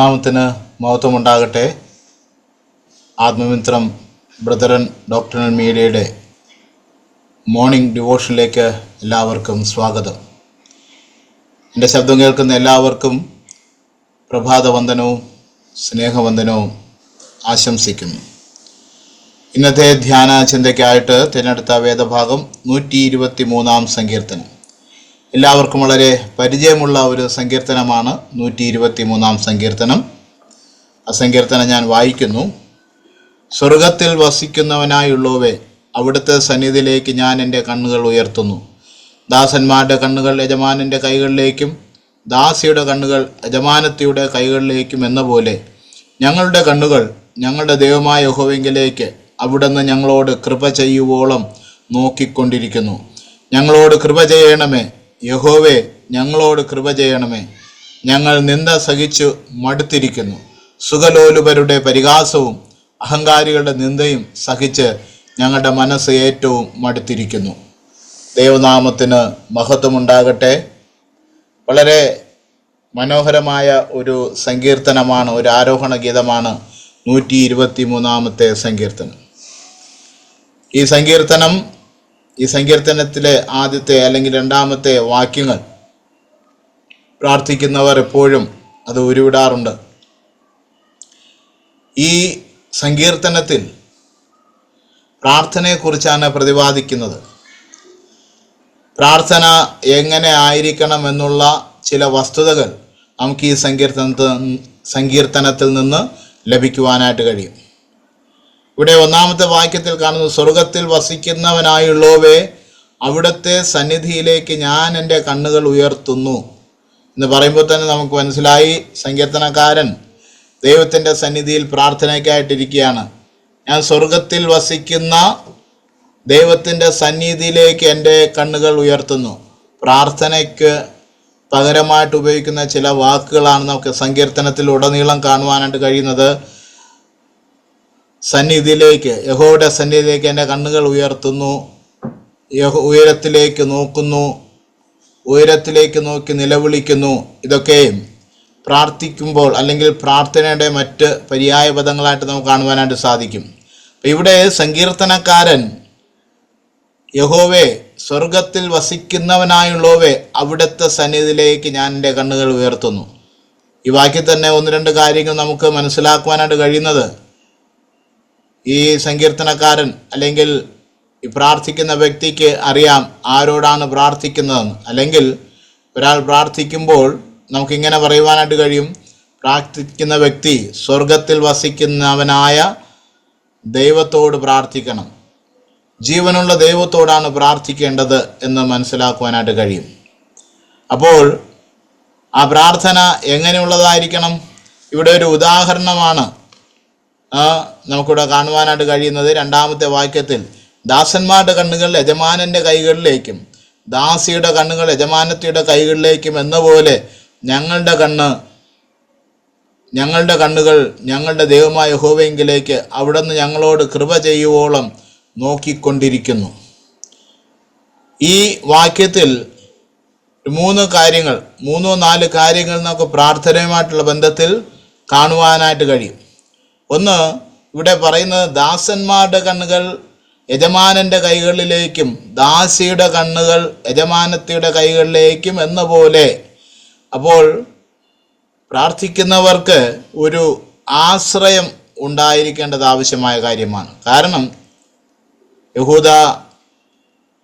ദൈവനാമത്തിന് മഹത്വമുണ്ടാകട്ടെ. ആത്മമിത്രം ബ്രദറൻ ഡോക്ടറൽ മീഡിയയുടെ മോർണിംഗ് ഡിവോഷനിലേക്ക് എല്ലാവർക്കും സ്വാഗതം. എന്റെ ശബ്ദം കേൾക്കുന്ന എല്ലാവർക്കും പ്രഭാതവന്ദനവും സ്നേഹവന്ദനവും ആശംസിക്കുന്നു. ഇന്നത്തെ ധ്യാന ചിന്തയ്ക്കായിട്ട് തിരഞ്ഞെടുത്ത വേദഭാഗം നൂറ്റി ഇരുപത്തി മൂന്നാം സങ്കീർത്തനം. എല്ലാവർക്കും വളരെ പരിചയമുള്ള ഒരു സങ്കീർത്തനമാണ് നൂറ്റി ഇരുപത്തി മൂന്നാം സങ്കീർത്തനം. ആ സങ്കീർത്തനം ഞാൻ വായിക്കുന്നു. സ്വർഗത്തിൽ വസിക്കുന്നവനായുള്ളവേ അവിടുത്തെ സന്നിധിയിലേക്ക് ഞാൻ എന്റെ കണ്ണുകൾ ഉയർത്തുന്നു. ദാസന്മാരുടെ കണ്ണുകൾ യജമാനന്റെ കൈകളിലേക്കും ദാസിയുടെ കണ്ണുകൾ യജമാനത്തിയുടെ കൈകളിലേക്കും എന്ന പോലെ ഞങ്ങളുടെ കണ്ണുകൾ ഞങ്ങളുടെ ദൈവമായ യഹോവെങ്കിലേക്ക് അവിടുന്ന് ഞങ്ങളോട് കൃപ ചെയ്യുവോളം നോക്കിക്കൊണ്ടിരിക്കുന്നു. ഞങ്ങളോട് കൃപ ചെയ്യണമേ യഹോവേ ഞങ്ങളോട് കൃപ ചെയ്യണമേ. ഞങ്ങൾ നിന്ദ സഹിച്ചു മടുത്തിരിക്കുന്നു. സുഖലോലുപരുടെ പരിഹാസവും അഹങ്കാരികളുടെ നിന്ദയും സഹിച്ച് ഞങ്ങളുടെ മനസ്സ് ഏറ്റവും മടുത്തിരിക്കുന്നു. ദൈവനാമത്തിന് മഹത്വമുണ്ടാകട്ടെ. വളരെ മനോഹരമായ ഒരു സങ്കീർത്തനമാണ് ഒരു ആരോഹണ ഗീതമാണ് നൂറ്റി ഇരുപത്തി മൂന്നാമത്തെ സങ്കീർത്തനം. ഈ സങ്കീർത്തനം ഈ സങ്കീർത്തനത്തിലെ ആദ്യത്തെ അല്ലെങ്കിൽ രണ്ടാമത്തെ വാക്യങ്ങൾ പ്രാർത്ഥിക്കുന്നവർ എപ്പോഴും അത് ഉരുവിടാറുണ്ട്. ഈ സങ്കീർത്തനത്തിൽ പ്രാർത്ഥനയെക്കുറിച്ചാണ് പ്രതിപാദിക്കുന്നത്. പ്രാർത്ഥന എങ്ങനെ ആയിരിക്കണം എന്നുള്ള ചില വസ്തുതകൾ നമുക്ക് ഈ സങ്കീർത്തനത്തിൽ സങ്കീർത്തനത്തിൽ നിന്ന് ലഭിക്കുവാനായിട്ട് കഴിയും. ഇവിടെ ഒന്നാമത്തെ വാക്യത്തിൽ കാണുന്നു സ്വർഗത്തിൽ വസിക്കുന്നവനായുള്ളവേ അവിടുത്തെ സന്നിധിയിലേക്ക് ഞാൻ എന്റെ കണ്ണുകൾ ഉയർത്തുന്നു. എന്ന് പറയുമ്പോൾ തന്നെ നമുക്ക് മനസ്സിലായി സങ്കീർത്തനക്കാരൻ ദൈവത്തിന്റെ സന്നിധിയിൽ പ്രാർത്ഥനയ്ക്കായിട്ടിരിക്കുകയാണ്. ഞാൻ സ്വർഗത്തിൽ വസിക്കുന്ന ദൈവത്തിന്റെ സന്നിധിയിലേക്ക് എന്റെ കണ്ണുകൾ ഉയർത്തുന്നു. പ്രാർത്ഥനയ്ക്ക് പകരമായിട്ട് ഉപയോഗിക്കുന്ന ചില വാക്കുകളാണ് നമുക്ക് സങ്കീർത്തനത്തിൽ ഉടനീളം കാണുവാനായിട്ട് കഴിയുന്നത്. സന്നിധിയിലേക്ക് യഹോയുടെ സന്നിധിയിലേക്ക് എന്റെ കണ്ണുകൾ ഉയർത്തുന്നു. യഹോ ഉയരത്തിലേക്ക് നോക്കുന്നു. ഉയരത്തിലേക്ക് നോക്കി നിലവിളിക്കുന്നു. ഇതൊക്കെ പ്രാർത്ഥിക്കുമ്പോൾ അല്ലെങ്കിൽ പ്രാർത്ഥനയുടെ മറ്റ് പര്യായ പദങ്ങളായിട്ട് നമുക്ക് കാണുവാനായിട്ട് സാധിക്കും. ഇവിടെ സങ്കീർത്തനക്കാരൻ യഹോവേ സ്വർഗത്തിൽ വസിക്കുന്നവനായുള്ളവേ അവിടുത്തെ സന്നിധിയിലേക്ക് ഞാൻ എന്റെ കണ്ണുകൾ ഉയർത്തുന്നു. ഈ വാക്യത്തിൽ തന്നെ ഒന്ന് രണ്ട് കാര്യങ്ങൾ നമുക്ക് മനസ്സിലാക്കുവാനായിട്ട് കഴിയുന്നത് ഈ സങ്കീർത്തനക്കാരൻ അല്ലെങ്കിൽ ഈ പ്രാർത്ഥിക്കുന്ന വ്യക്തിക്ക് അറിയാം ആരോടാണ് പ്രാർത്ഥിക്കുന്നതെന്ന്. അല്ലെങ്കിൽ ഒരാൾ പ്രാർത്ഥിക്കുമ്പോൾ നമുക്കിങ്ങനെ പറയുവാനായിട്ട് കഴിയും. പ്രാർത്ഥിക്കുന്ന വ്യക്തി സ്വർഗത്തിൽ വസിക്കുന്നവനായ ദൈവത്തോട് പ്രാർത്ഥിക്കണം. ജീവനുള്ള ദൈവത്തോടാണ് പ്രാർത്ഥിക്കേണ്ടത് എന്ന് മനസ്സിലാക്കുവാനായിട്ട് കഴിയും. അപ്പോൾ ആ പ്രാർത്ഥന എങ്ങനെയുള്ളതായിരിക്കണം? ഇവിടെ ഒരു ഉദാഹരണമാണ് നമുക്കിവിടെ കാണുവാനായിട്ട് കഴിയുന്നത് രണ്ടാമത്തെ വാക്യത്തിൽ ദാസന്മാരുടെ കണ്ണുകൾ യജമാനന്റെ കൈകളിലേക്കും ദാസിയുടെ കണ്ണുകൾ യജമാനത്തിയുടെ കൈകളിലേക്കും എന്ന പോലെ ഞങ്ങളുടെ കണ്ണ് ഞങ്ങളുടെ കണ്ണുകൾ ഞങ്ങളുടെ ദൈവമായ ഹോവെങ്കിലേക്ക് അവിടുന്ന് ഞങ്ങളോട് കൃപ ചെയ്യുവോളം നോക്കിക്കൊണ്ടിരിക്കുന്നു. ഈ വാക്യത്തിൽ മൂന്ന് കാര്യങ്ങൾ മൂന്നോ നാല് കാര്യങ്ങൾ നമുക്ക് പ്രാർത്ഥനയുമായിട്ടുള്ള ബന്ധത്തിൽ കാണുവാനായിട്ട് കഴിയും. ഒന്ന് ഇവിടെ പറയുന്നത് ദാസന്മാരുടെ കണ്ണുകൾ യജമാനന്റെ കൈകളിലേക്കും ദാസിയുടെ കണ്ണുകൾ യജമാനത്തിയുടെ കൈകളിലേക്കും എന്ന പോലെ. അപ്പോൾ പ്രാർത്ഥിക്കുന്നവർക്ക് ഒരു ആശ്രയം ഉണ്ടായിരിക്കേണ്ടത് ആവശ്യമായ കാര്യമാണ്. കാരണം യഹൂദ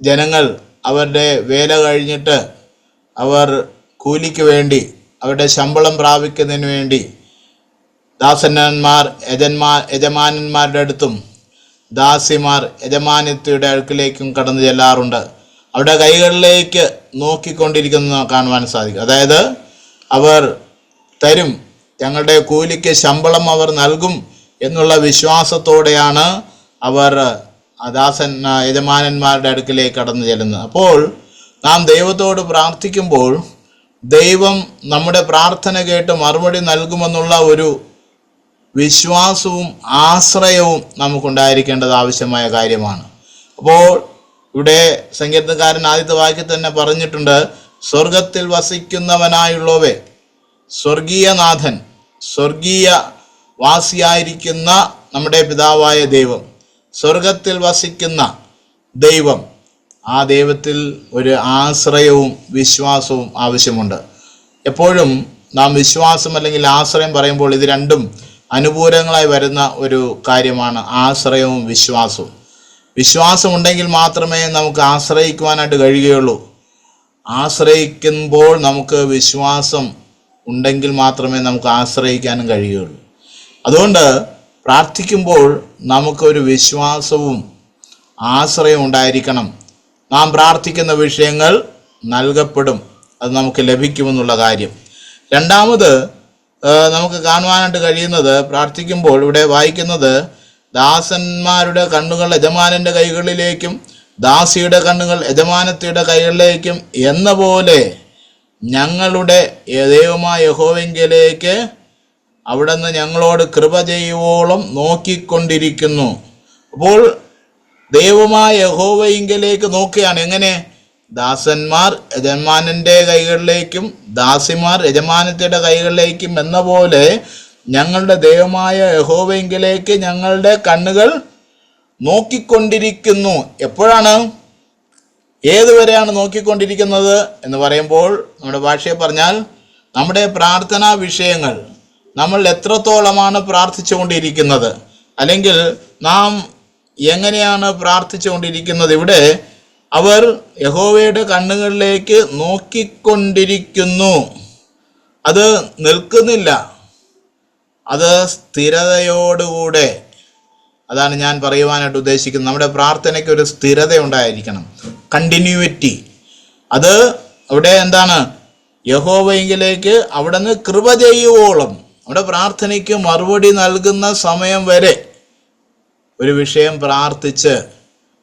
ജനങ്ങൾ അവരുടെ വേല കഴിഞ്ഞിട്ട് അവർ കൂലിക്ക് വേണ്ടി അവരുടെ ശമ്പളം പ്രാപിക്കുന്നതിന് വേണ്ടി ദാസന്മാർ യജന്മാർ യജമാനന്മാരുടെ അടുത്തും ദാസിമാർ യജമാനത്തിയുടെ അടുക്കിലേക്കും കടന്നു ചെല്ലാറുണ്ട്. അവരുടെ കൈകളിലേക്ക് നോക്കിക്കൊണ്ടിരിക്കുന്നത് കാണുവാൻ സാധിക്കും. അതായത് അവർ തരും ഞങ്ങളുടെ കൂലിക്ക് ശമ്പളം അവർ നൽകും എന്നുള്ള വിശ്വാസത്തോടെയാണ് അവർ ദാസൻ യജമാനന്മാരുടെ അടുക്കിലേക്ക് കടന്നു ചെല്ലുന്നത്. അപ്പോൾ നാം ദൈവത്തോട് പ്രാർത്ഥിക്കുമ്പോൾ ദൈവം നമ്മുടെ പ്രാർത്ഥന കേട്ട് മറുപടി നൽകുമെന്നുള്ള ഒരു വിശ്വാസവും ആശ്രയവും നമുക്കുണ്ടായിരിക്കേണ്ടത് ആവശ്യമായ കാര്യമാണ്. അപ്പോൾ ഇവിടെ സങ്കീർത്തനക്കാരൻ ആദ്യത്തെ വാക്യത്തിൽ തന്നെ പറഞ്ഞിട്ടുണ്ട് സ്വർഗത്തിൽ വസിക്കുന്നവനായുള്ളവേ സ്വർഗീയനാഥൻ സ്വർഗീയ വാസിയായിരിക്കുന്ന നമ്മുടെ പിതാവായ ദൈവം സ്വർഗത്തിൽ വസിക്കുന്ന ദൈവം. ആ ദൈവത്തിൽ ഒരു ആശ്രയവും വിശ്വാസവും ആവശ്യമുണ്ട്. എപ്പോഴും നാം വിശ്വാസം അല്ലെങ്കിൽ ആശ്രയം പറയുമ്പോൾ ഇത് രണ്ടും അനുകൂലങ്ങളായി വരുന്ന ഒരു കാര്യമാണ് ആശ്രയവും വിശ്വാസവും. വിശ്വാസം ഉണ്ടെങ്കിൽ മാത്രമേ നമുക്ക് ആശ്രയിക്കുവാനായിട്ട് കഴിയുകയുള്ളൂ. ആശ്രയിക്കുമ്പോൾ നമുക്ക് വിശ്വാസം ഉണ്ടെങ്കിൽ മാത്രമേ നമുക്ക് ആശ്രയിക്കാനും കഴിയുകയുള്ളൂ. അതുകൊണ്ട് പ്രാർത്ഥിക്കുമ്പോൾ നമുക്കൊരു വിശ്വാസവും ആശ്രയവും ഉണ്ടായിരിക്കണം. നാം പ്രാർത്ഥിക്കുന്ന വിഷയങ്ങൾ നൽകപ്പെടും. അത് നമുക്ക് ലഭിക്കുമെന്നുള്ള കാര്യം. രണ്ടാമത് നമുക്ക് കാണുവാനായിട്ട് കഴിയുന്നത് പ്രാർത്ഥിക്കുമ്പോൾ ഇവിടെ വായിക്കുന്നത് ദാസന്മാരുടെ കണ്ണുകൾ യജമാനന്റെ കൈകളിലേക്കും ദാസിയുടെ കണ്ണുകൾ യജമാനത്തിയുടെ കൈകളിലേക്കും എന്ന പോലെ ഞങ്ങളുടെ ദൈവമായ യഹോവെങ്കിലേക്ക് അവിടുന്ന് ഞങ്ങളോട് കൃപ ചെയ്യുവോളം നോക്കിക്കൊണ്ടിരിക്കുന്നു. അപ്പോൾ ദൈവമായ യഹോവയിങ്കിലേക്ക് നോക്കുകയാണ്. എങ്ങനെ? ദാസന്മാർ യജമാനന്റെ കൈകളിലേക്കും ദാസിമാർ യജമാനത്തിയുടെ കൈകളിലേക്കും എന്ന പോലെ ഞങ്ങളുടെ ദൈവമായ യഹോവെങ്കിലേക്ക് ഞങ്ങളുടെ കണ്ണുകൾ നോക്കിക്കൊണ്ടിരിക്കുന്നു. എപ്പോഴാണ്? ഏതുവരെയാണ് നോക്കിക്കൊണ്ടിരിക്കുന്നത് എന്ന് പറയുമ്പോൾ നമ്മുടെ ഭാഷയെ പറഞ്ഞാൽ നമ്മുടെ പ്രാർത്ഥനാ വിഷയങ്ങൾ നമ്മൾ എത്രത്തോളമാണ് പ്രാർത്ഥിച്ചുകൊണ്ടിരിക്കുന്നത്? അല്ലെങ്കിൽ നാം എങ്ങനെയാണ് പ്രാർത്ഥിച്ചുകൊണ്ടിരിക്കുന്നത്? ഇവിടെ അവർ യഹോവയുടെ കണ്ണുകളിലേക്ക് നോക്കിക്കൊണ്ടിരിക്കുന്നു. അത് നിൽക്കുന്നില്ല. അത് സ്ഥിരതയോടുകൂടെ അതാണ് ഞാൻ പറയുവാനായിട്ട് ഉദ്ദേശിക്കുന്നത്. നമ്മുടെ പ്രാർത്ഥനയ്ക്ക് ഒരു സ്ഥിരത ഉണ്ടായിരിക്കണം. കണ്ടിന്യൂറ്റി. അത് അവിടെ എന്താണ്? യഹോവയെങ്കിലേക്ക് അവിടെ നിന്ന് കൃപ ചെയ്യുവോളം. നമ്മുടെ പ്രാർത്ഥനയ്ക്ക് മറുപടി നൽകുന്ന സമയം വരെ ഒരു വിഷയം പ്രാർത്ഥിച്ച്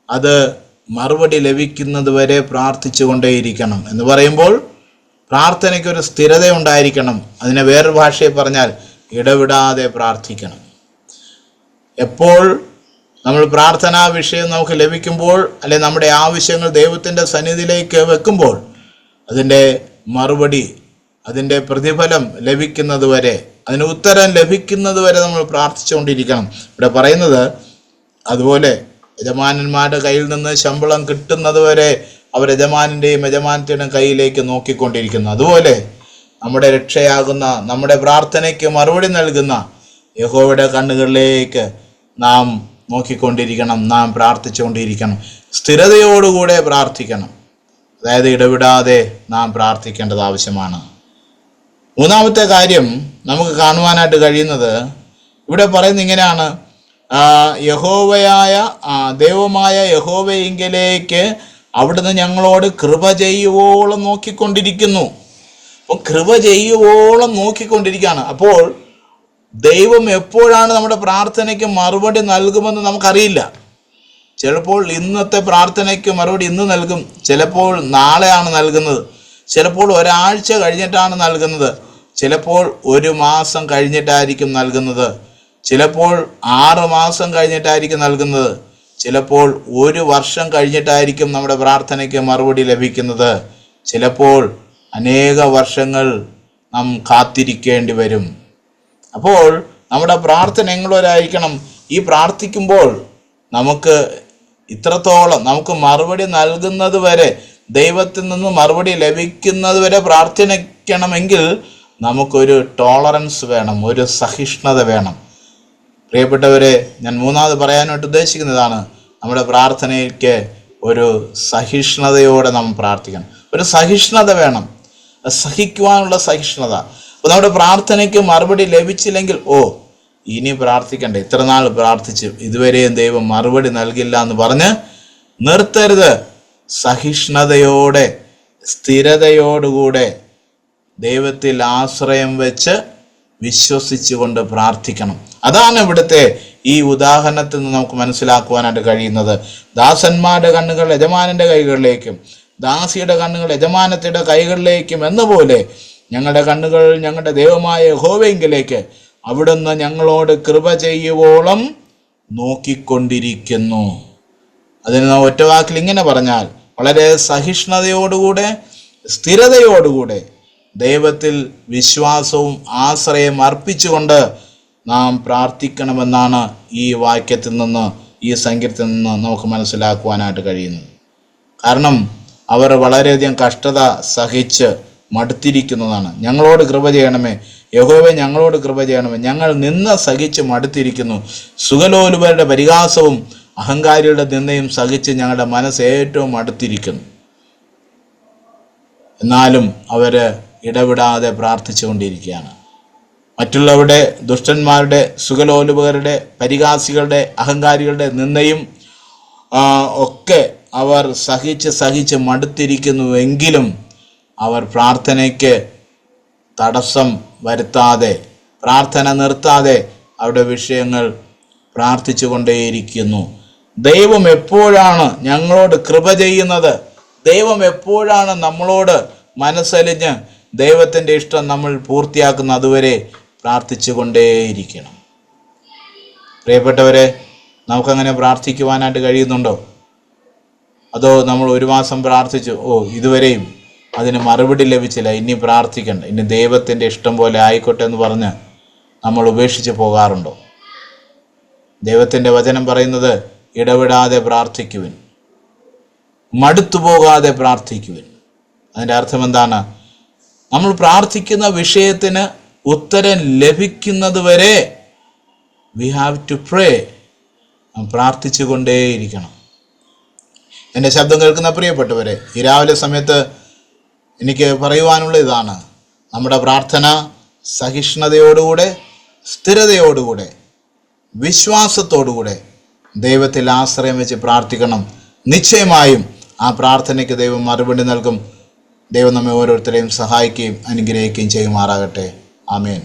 അത് മറുപടി ലഭിക്കുന്നത് വരെ പ്രാർത്ഥിച്ചു കൊണ്ടേയിരിക്കണം എന്ന് പറയുമ്പോൾ പ്രാർത്ഥനയ്ക്കൊരു സ്ഥിരത ഉണ്ടായിരിക്കണം അതിനെ വേറൊരു ഭാഷയിൽ പറഞ്ഞാൽ ഇടവിടാതെ പ്രാർത്ഥിക്കണം. എപ്പോൾ നമ്മൾ പ്രാർത്ഥനാ വിഷയം നമുക്ക് ലഭിക്കുമ്പോൾ അല്ലെ നമ്മുടെ ആവശ്യങ്ങൾ ദൈവത്തിന്റെ സന്നിധിയിലേക്ക് വെക്കുമ്പോൾ അതിന്റെ മറുപടി അതിന്റെ പ്രതിഫലം ലഭിക്കുന്നത് വരെ അതിന് ഉത്തരം ലഭിക്കുന്നത് വരെ നമ്മൾ പ്രാർത്ഥിച്ചുകൊണ്ടിരിക്കണം ഇവിടെ പറയുന്നത് അതുപോലെ യജമാനന്മാരുടെ കയ്യിൽ നിന്ന് ശമ്പളം കിട്ടുന്നത് വരെ അവർ യജമാനന്റെയും യജമാനത്തിന്റെയും കയ്യിലേക്ക് നോക്കിക്കൊണ്ടിരിക്കുന്നു. അതുപോലെ നമ്മുടെ രക്ഷയാകുന്ന നമ്മുടെ പ്രാർത്ഥനയ്ക്ക് മറുപടി നൽകുന്ന യഹോവയുടെ കണ്ണുകളിലേക്ക് നാം നോക്കിക്കൊണ്ടിരിക്കണം നാം പ്രാർത്ഥിച്ചുകൊണ്ടിരിക്കണം. സ്ഥിരതയോടുകൂടെ പ്രാർത്ഥിക്കണം. അതായത് ഇടവിടാതെ നാം പ്രാർത്ഥിക്കേണ്ടത് ആവശ്യമാണ്. മൂന്നാമത്തെ കാര്യം നമുക്ക് കാണുവാനായിട്ട് കഴിയുന്നത് ഇവിടെ പറയുന്നത് ഇങ്ങനെയാണ്. യഹോവയായ ദൈവമായ യഹോവയെങ്കിലേക്ക് അവിടുന്ന് ഞങ്ങളോട് കൃപ ചെയ്യുവോളം നോക്കിക്കൊണ്ടിരിക്കുന്നു. അപ്പം കൃപ ചെയ്യുവോളം നോക്കിക്കൊണ്ടിരിക്കുകയാണ്. അപ്പോൾ ദൈവം എപ്പോഴാണ് നമ്മുടെ പ്രാർത്ഥനയ്ക്ക് മറുപടി നൽകുമെന്ന് നമുക്കറിയില്ല. ചിലപ്പോൾ ഇന്നത്തെ പ്രാർത്ഥനയ്ക്ക് മറുപടി ഇന്ന് നൽകും. ചിലപ്പോൾ നാളെയാണ് നൽകുന്നത്. ചിലപ്പോൾ ഒരാഴ്ച കഴിഞ്ഞിട്ടാണ് നൽകുന്നത്. ചിലപ്പോൾ ഒരു മാസം കഴിഞ്ഞിട്ടായിരിക്കും നൽകുന്നത്. ചിലപ്പോൾ ആറ് മാസം കഴിഞ്ഞിട്ടായിരിക്കും നൽകുന്നത്. ചിലപ്പോൾ ഒരു വർഷം കഴിഞ്ഞിട്ടായിരിക്കും നമ്മുടെ പ്രാർത്ഥനയ്ക്ക് മറുപടി ലഭിക്കുന്നത്. ചിലപ്പോൾ അനേക വർഷങ്ങൾ നാം കാത്തിരിക്കേണ്ടി വരും. അപ്പോൾ നമ്മുടെ പ്രാർത്ഥന എങ്ങനെയായിരിക്കണം ഈ പ്രാർത്ഥിക്കുമ്പോൾ നമുക്ക് ഇത്രത്തോളം നമുക്ക് മറുപടി നൽകുന്നത് വരെ ദൈവത്തിൽ നിന്ന് മറുപടി ലഭിക്കുന്നത് വരെ പ്രാർത്ഥിക്കണമെങ്കിൽ നമുക്കൊരു ടോളറൻസ് വേണം ഒരു സഹിഷ്ണുത വേണം. പ്രിയപ്പെട്ടവരെ ഞാൻ മൂന്നാമത് പറയാനായിട്ട് ഉദ്ദേശിക്കുന്നതാണ് നമ്മുടെ പ്രാർത്ഥനയ്ക്ക് ഒരു സഹിഷ്ണുതയോടെ നാം പ്രാർത്ഥിക്കണം. ഒരു സഹിഷ്ണുത വേണം. സഹിക്കുവാനുള്ള സഹിഷ്ണുത. അപ്പോൾ നമ്മുടെ പ്രാർത്ഥനയ്ക്ക് മറുപടി ലഭിച്ചില്ലെങ്കിൽ ഓ ഇനി പ്രാർത്ഥിക്കണ്ട. ഇത്ര നാൾ പ്രാർത്ഥിച്ച് ഇതുവരെയും ദൈവം മറുപടി നൽകില്ല എന്ന് പറഞ്ഞ് നിർത്തരുത്. സഹിഷ്ണുതയോടെ സ്ഥിരതയോടുകൂടെ ദൈവത്തിൽ ആശ്രയം വെച്ച് വിശ്വസിച്ചുകൊണ്ട് പ്രാർത്ഥിക്കണം. അതാണ് ഇവിടുത്തെ ഈ ഉദാഹരണത്തിൽ നിന്ന് നമുക്ക് മനസ്സിലാക്കുവാനായിട്ട് കഴിയുന്നത്. ദാസന്മാരുടെ കണ്ണുകൾ യജമാനന്റെ കൈകളിലേക്കും ദാസിയുടെ കണ്ണുകൾ യജമാനത്തിയുടെ കൈകളിലേക്കും എന്നപോലെ ഞങ്ങളുടെ കണ്ണുകൾ ഞങ്ങളുടെ ദൈവമായ ഹോവെങ്കിലേക്ക് അവിടുന്ന് ഞങ്ങളോട് കൃപ ചെയ്യുവോളം നോക്കിക്കൊണ്ടിരിക്കുന്നു. അതിന് ഒറ്റവാക്കിൽ ഒറ്റ വാക്കിൽ ഇങ്ങനെ പറഞ്ഞാൽ വളരെ സഹിഷ്ണുതയോടുകൂടെ സ്ഥിരതയോടുകൂടെ ദൈവത്തിൽ വിശ്വാസവും ആശ്രയം അർപ്പിച്ചുകൊണ്ട് നാം പ്രാർത്ഥിക്കണമെന്നാണ് ഈ വാക്യത്തിൽ നിന്ന് ഈ സംഗീതത്തിൽ നിന്ന് നമുക്ക് മനസ്സിലാക്കുവാനായിട്ട് കഴിയുന്നത്. കാരണം അവർ വളരെയധികം കഷ്ടത സഹിച്ച് മടുത്തിരിക്കുന്നതാണ്. ഞങ്ങളോട് കൃപ ചെയ്യണമേ. യഹോവെ ഞങ്ങളോട് കൃപ ചെയ്യണമേ. ഞങ്ങൾ നിന്ന് സഹിച്ച് മടുത്തിരിക്കുന്നു. സുഖലോലുപരുടെ പരിഹാസവും അഹങ്കാരികളുടെ നിന്നയും സഹിച്ച് ഞങ്ങളുടെ മനസ്സ് ഏറ്റവും മടുത്തിരിക്കുന്നു. എന്നാലും അവർ ഇടവിടാതെ പ്രാർത്ഥിച്ചുകൊണ്ടിരിക്കുകയാണ്. മറ്റുള്ളവരുടെ ദുഷ്ടന്മാരുടെ സുഖലോലുപകരുടെ പരിഹാസികളുടെ അഹങ്കാരികളുടെ നിന്നയും ഒക്കെ അവർ സഹിച്ച് സഹിച്ച് മടുത്തിരിക്കുന്നുവെങ്കിലും അവർ പ്രാർത്ഥനയ്ക്ക് തടസ്സം വരുത്താതെ പ്രാർത്ഥന നിർത്താതെ അവരുടെ വിഷയങ്ങൾ പ്രാർത്ഥിച്ചു കൊണ്ടേയിരിക്കുന്നു ദൈവം എപ്പോഴാണ് ഞങ്ങളോട് കൃപ ചെയ്യുന്നത്? ദൈവം എപ്പോഴാണ് നമ്മളോട് മനസ്സലിഞ്ഞ് ദൈവത്തിന്റെ ഇഷ്ടം നമ്മൾ പൂർത്തിയാക്കുന്ന അതുവരെ പ്രാർത്ഥിച്ചു കൊണ്ടേയിരിക്കണം പ്രിയപ്പെട്ടവരെ നമുക്കങ്ങനെ പ്രാർത്ഥിക്കുവാനായിട്ട് കഴിയുന്നുണ്ടോ? അതോ നമ്മൾ ഒരു മാസം പ്രാർത്ഥിച്ചു ഓ ഇതുവരെയും അതിന് മറുപടി ലഭിച്ചില്ല ഇനി പ്രാർത്ഥിക്കണ്ട ഇനി ദൈവത്തിന്റെ ഇഷ്ടം പോലെ ആയിക്കോട്ടെ എന്ന് പറഞ്ഞ് നമ്മൾ ഉപേക്ഷിച്ച് പോകാറുണ്ടോ? ദൈവത്തിന്റെ വചനം പറയുന്നത് ഇടപെടാതെ പ്രാർത്ഥിക്കുവിൻ മടുത്തു പോകാതെ പ്രാർത്ഥിക്കുവിൻ. അതിന്റെ അർത്ഥം എന്താണ് നമ്മൾ പ്രാർത്ഥിക്കുന്ന വിഷയത്തിന് ഉത്തരം ലഭിക്കുന്നത് വരെ വി ഹാവ് ടു പ്രേ പ്രാർത്ഥിച്ചു കൊണ്ടേയിരിക്കണം എന്റെ ശബ്ദം കേൾക്കുന്ന പ്രിയപ്പെട്ടവരെ ഈ രാവിലെ സമയത്ത് എനിക്ക് പറയുവാനുള്ള ഇതാണ്. നമ്മുടെ പ്രാർത്ഥന സഹിഷ്ണുതയോടുകൂടെ സ്ഥിരതയോടുകൂടെ വിശ്വാസത്തോടുകൂടെ ദൈവത്തിൽ ആശ്രയം വെച്ച് പ്രാർത്ഥിക്കണം. നിശ്ചയമായും ആ പ്രാർത്ഥനയ്ക്ക് ദൈവം മറുപടി നൽകും. ദൈവം നമ്മെ ഓരോരുത്തരെയും സഹായിക്കുകയും അനുഗ്രഹിക്കുകയും ചെയ്യുമാറാകട്ടെ. ആമേൻ.